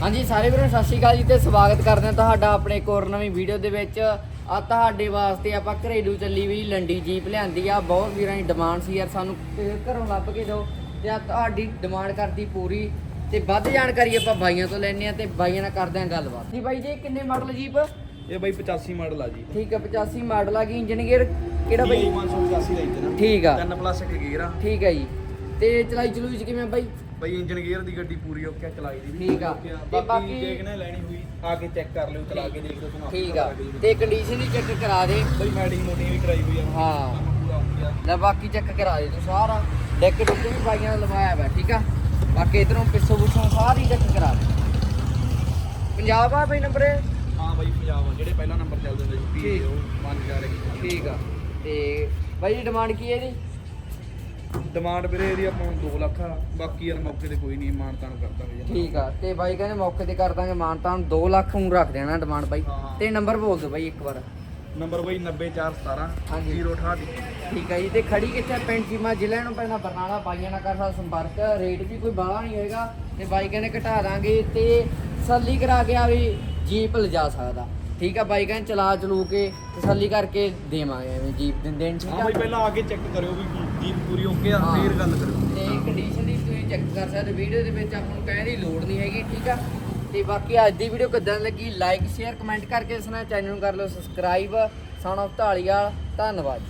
ਹਾਂਜੀ ਸਾਰੇ ਵੀਰੋ ਸਤਿ ਸ਼੍ਰੀ ਅਕਾਲ ਜੀ ਤੇ ਸਵਾਗਤ ਕਰਦੇ ਹਾਂ ਤੁਹਾਡਾ ਆਪਣੇ ਇੱਕ ਹੋਰ ਨਵੀਂ ਵੀਡੀਓ ਦੇ ਵਿੱਚ। ਆ ਤੁਹਾਡੇ ਵਾਸਤੇ ਆਪਾਂ ਘਰੇਲੂ ਚੱਲੀ ਵੀ ਲੰਡੀ ਜੀਪ ਲਿਆਂਦੀ ਆ। ਬਹੁਤ ਵੀਰਾਂ ਦੀ ਡਿਮਾਂਡ ਸੀ ਯਾਰ ਸਾਨੂੰ ਘਰੋਂ ਲੱਭ ਕੇ ਦਿਓ। ਤੇ ਆ ਤੁਹਾਡੀ ਡਿਮਾਂਡ ਕਰਦੀ ਪੂਰੀ। ਤੇ ਵੱਧ ਜਾਣਕਾਰੀ ਆਪਾਂ ਬਾਈਆਂ ਤੋਂ ਲੈਣੇ ਆ ਤੇ ਬਾਈਆਂ ਨਾਲ ਕਰਦੇ ਆ ਗੱਲਬਾਤ। ਜੀ ਬਾਈ ਜੀ ਕਿੰਨੇ ਮਾਡਲ ਜੀਪ? ਇਹ ਬਾਈ 85 ਮਾਡਲ ਆ ਜੀ। ਠੀਕ ਆ 85 ਮਾਡਲ ਆ ਗਈ ਇੰਜਨ ਗੇਅਰ? ਕਿਹੜਾ ਬਾਈ? 585 ਦਾ ਇੰਜਨ ਠੀਕ ਆ। 3 ਪਲੱਸ ਇੱਕ ਗੇਅਰ ਆ। ਠੀਕ ਆ ਜੀ। ਤੇ ਚਲਾਈ ਚਲੂਈ ਚ ਕਿਵੇਂ ਬਾਈ? ਬਾਈ ਇੰਜਨ ਗੇਅਰ ਦੀ ਗੱਡੀ ਪੂਰੀ ਓਕੇ ਚਲਾਈ ਦੀ ਵੀ। ਠੀਕ ਆ। okay ਤੇ ਬਾਕੀ ਬਾਕੀ- ਜੇ ਲੈਣੀ ਹੋਈ ਆ ਕੇ ਚੈੱਕ ਕਰ ਲਿਓ ਚਲਾ ਕੇ ਦੇਖ ਲਓ ਤੁਹਾਨੂੰ ਠੀਕ ਆ। ਤੇ ਕੰਡੀਸ਼ਨ ਵੀ ਚੈੱਕ ਕਰਾ ਦੇ। ਬਾਈ ਮੈਡਿੰਗ ਮੋਡਿੰਗ ਵੀ ਕਰਾਈ ਹੋਈ ਆ। ਹਾਂ। ਕੰਮ ਪੂਰਾ ਲੈ ਬਾਕੀ ਚੈੱਕ ਕਰਾ ਦੇ ਤੂੰ ਸਾਰਾ। ਡੈਕ ਡੁੱਕ ਵੀ ਪਾਈਆਂ ਨਾਲ ਲਵਾਇਆ ਵਾ ਠੀਕ ਆ? ਬਾਕੀ ਇਧਰੋਂ ਪਿੱਛੋਂ ਪੁੱਛੋਂ ਸਾਰੀ ਚੈੱਕ ਕਰਾ ਦੇ। ਪੰਜਾਬ ਆ ਬਈ ਨੰਬਰ? ਹਾਂ ਬਾਈ ਪੰਜਾਬ ਆ, ਜਿਹੜੇ ਪਹਿਲਾ ਨੰਬਰ ਚੱਲਦੇ ਹੁੰਦੇ ਸੀ ਠੀਕ। ਉਹ 5000 ਹੈਗੀ ਠੀਕ ਆ। ਤੇ ਬਾਈ ਜੀ ਡਿਮਾਂਡ ਕੀ ਹੈ ਇਹਦੀ? ਡਿਮਾਂਡ ਵੀਰੇ ਇਹਦੀ ਆਪਾਂ ਨੂੰ 2 ਲੱਖ ਆ ਬਾਕੀ ਯਾਰ ਮੌਕੇ ਤੇ ਕੋਈ ਨਹੀਂ ਮਾਨਤਾਨ ਕਰਦਾ ਵੀ ਠੀਕ ਆ ਤੇ ਬਾਈ ਕਹਿੰਦੇ ਮੌਕੇ ਤੇ ਕਰ ਦਾਂਗੇ ਮਾਨਤਾਨ 2 ਲੱਖ ਨੂੰ ਰੱਖ ਦੇਣਾ ਡਿਮਾਂਡ ਬਾਈ। ਹਾਂ। ਤੇ ਨੰਬਰ ਬੋਲ ਦਿਓ ਬਾਈ ਇੱਕ ਵਾਰ। ਨੰਬਰ ਬਾਈ 90417 ਹਾਂਜੀ। 068 ਠੀਕ ਹੈ ਜੀ ਤੇ ਖੜੀ ਕਿੱਥੇ ਪਿੰਡ ਚੀਮਾ ਜ਼ਿਲ੍ਹੇ ਨੂੰ ਪੈਣਾ ਬਰਨਾਲਾ ਬਾਈਆਂ ਨਾਲ ਕਰ ਸਕਦਾ ਸੰਪਰਕ। ਰੇਟ ਵੀ ਕੋਈ ਬਾਹਲਾ ਨਹੀਂ ਹੋਏਗਾ। ਤੇ ਬਾਈ ਕਹਿੰਦੇ ਘਟਾ ਦਾਂਗੇ ਤੇ ਤਸੱਲੀ ਕਰਾ ਕੇ ਆ ਵੀ ਜੀਪ ਲਿਜਾ ਸਕਦਾ। ਠੀਕ ਆ ਬਾਈ ਕਹਿੰਦੇ ਚਲਾ ਚਲੂ ਕੇ ਤਸੱਲੀ ਕਰਕੇ ਦੇਵਾਂਗੇ ਐਵੇਂ ਜੀਪ ਦਿੰਦੇ ਨੇ ਠੀਕ ਹਾਂ ਆ ਬਾਈ ਪਹਿਲਾਂ ਆ ਕੇ ਚੈੱਕ ਕਰਿਓ ਵੀ ਜੀਪ ਪੂਰੀ ਓਕੇ ਆ ਹਾਂ। ਫੇਰ ਗੱਲ ਕਰਿਓ। ਤੇ ਕੰਡੀਸ਼ਨ ਦੀ ਤੁਸੀਂ ਚੈੱਕ ਕਰ ਸਕਦੇ ਵੀਡੀਓ ਦੇ ਵਿੱਚ ਆਪਾਂ ਨੂੰ ਕਹਿਣ ਦੀ ਲੋੜ ਨਹੀਂ ਹੈਗੀ ਠੀਕ ਆ? ਤੇ ਬਾਕੀ ਅੱਜ ਦੀ ਵੀਡੀਓ ਕਿੱਦਾਂ ਲੱਗੀ ਲਾਈਕ ਸ਼ੇਅਰ ਕਮੈਂਟ ਕਰਕੇ ਦੱਸਣਾ ਚੈਨਲ ਨੂੰ ਕਰ ਲਓ ਸਬਸਕ੍ਰਾਈਬ ਸਨ ਆਫ ਧੰਨਵਾਦ।